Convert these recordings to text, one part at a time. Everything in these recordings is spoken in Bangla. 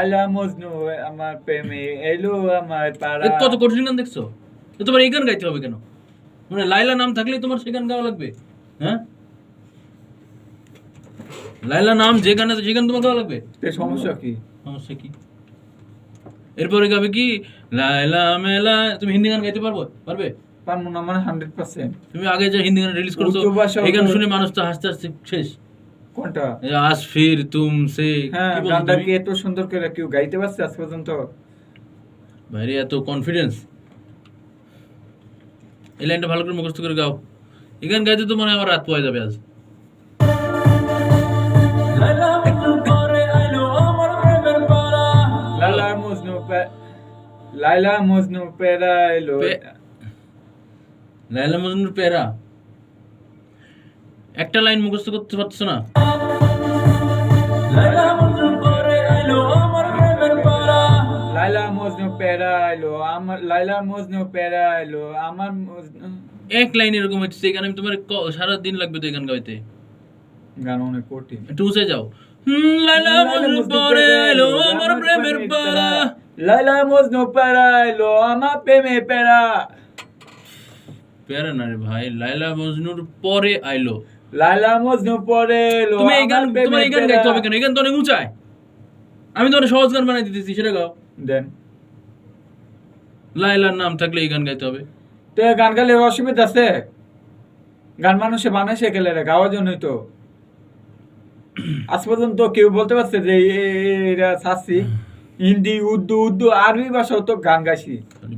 লাইলা মজনু আমার প্রেমে এলো আমার পাড়া। কত কঠিন গান দেখছ? তোমার এই গান গাইতে হবে কেন? মানে লাইলা নাম থাকলে তোমার সে গান গাওয়া লাগবে হ্যাঁ? লাইলা নাম যে গান আছে সে গান তোমার গাওয়া লাগবে? সমস্যা কি? সমস্যা কি? এরপরে গাবে কি? লাইলা মেলা তুমি হিন্দি গান গাইতে পারব? পারবে? পারব না মানে হান্ড্রেড পার্সেন্ট তুমি আগে যে হিন্দি গান রিলিজ করছ এই গান শুনে মানুষ তো হাসতে হাসতে শেষ। কোনটা? আজ ফির তুম সে হ্যাঁ গানটা কি এত সুন্দর করে কেউ গাইতে পারছে আজ পর্যন্ত? ভাইরে এত কনফিডেন্স এই লাইনটা ভালো করে মুখস্থ করে গাও। এই গান গাইতে তো মনে হয় আমার রাত পোয়া যাবে আজ। লাইলা মজনু পে- লাইলা মজনু পেরা এলো লাইলা মজনুর পেরা। একটা লাইন মুখস্থ করতে পারছ না? লাইলা মজনু পেরা এলো আমার লাইলা মজনু পেরা এলো আমার এক লাইন এরকম হচ্ছে এই গান আমি তোমার সারা দিন লাগবে তো এই গান গাইতে। গান অনেক কঠিন। একটু উঠে যাও। লাইলা মজনু এলো আমার প্রেমের পারা লাইলা মজনু এলো আমার প্রেমে পেরা। পেরা না রে ভাই লাইলা মজনুর পরে আইলো। লাইলা মজনু পরে তুমি এই গান তোমার এই গান গাইতে হবে কেন? এই গান তো অনেক উঁচায়। আমি তো অনেক সহজ গান বানাই দিতেছি সেটা গাও। দেন। লাইলার নাম থাকলে এই গান গাইতে হবে। তো গান গালে অসুবিধা আছে? গান মানুষে বানাইছে গেলে রে গাওয়ার জন্যই তো। আজ পর্যন্ত কেউ বলতে পারছে যে এরা সাসি। হিন্দি উর্দু উর্দু আরবি ভাষাও তো গান গাইছি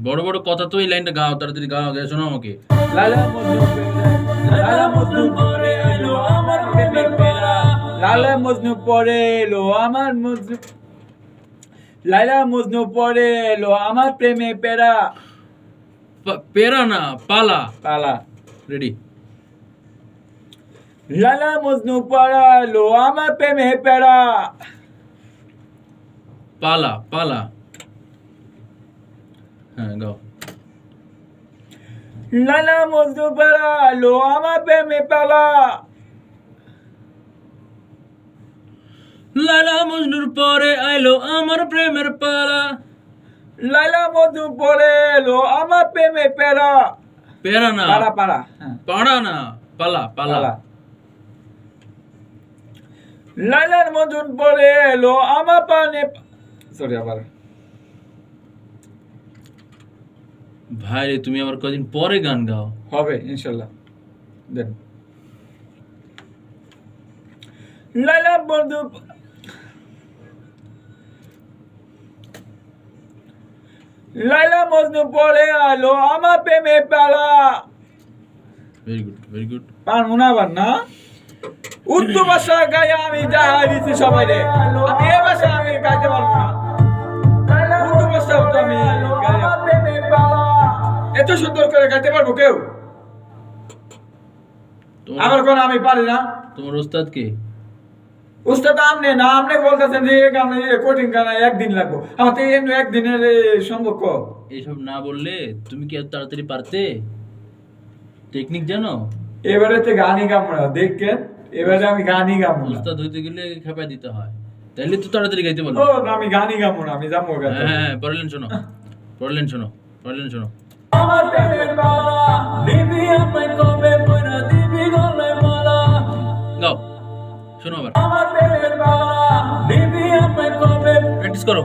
বড় বড় কথা তো এই লাইনটা গাও তাড়াতাড়ি গাও গাও শোনো আমাকে। লালা মজনু লালা মজনু পরে এলো আমার প্রেমের লালা মজনু পরে এলো আমার মজনু পরে এলো আমার প্রেমে পেরা পেরা না পালা। পালা। রেডি লালা মজনু পড়া এলো আমার প্রেমে পেরা পালা পালা। হ্যাঁ গাও। লালা মজনু পড়া এলো আমার প্রেমে পেলা। লালা মজনুর পরে আইলো আমার প্রেমের পালা। লালা মজনু পরে এলো আমার প্রেমে পেরা। পেরা না। পাড়া পাড়া হ্যাঁ। পাড়া না। পালা পালা। পালা। লালার মজুন পরে এলো আমার পানে সরি আবার ভাই তুমি আবার কদিন পরে গান গাও? হবে ইনশাল্লাহ। দেন। লালা বন্ধু লাইলা মজনু পরে আলো আমার প্রেমে পালা। ভেরি গুড ভেরি গুড পারব না আবার না? উর্দু ভাষা গায়ে আমি যা দিচ্ছি সবাই রে আমি এ ভাষা আমি গাইতে পারব সুন্দর করে গাইতে পারব কেউ? আবার কোন আমি পারি না। তোমার ওস্তাদ কে? উস্তাদ না বলতেছেন যে কঠিন গান একদিন লাগবো। আমার তো এমনি একদিনের সম্ভব। এইসব না বললে তুমি কি এত তাড়াতাড়ি পারতে? টেকনিক জানো? এবারে তো গানই না দেখেন। এবারে আমি গানই গাবো না। ওস্তাদ হইতে গেলে খেপাই দিতে হয়। তাইলে তো তাড়াতাড়ি গাইতে ও না, আমি গানই না আমি যাব গাইতে হ্যাঁ হ্যাঁ পড়লেন শোনো। পড়লেন শোনো পড়লেন শোনো। আমার প্রেমের মালা দিবি আমায় কবে পরা দিবি গলায় মালা। গাও শোনো আবার। আমার প্রেমের মালা দিবি আমায় কবে প্র্যাকটিস করো।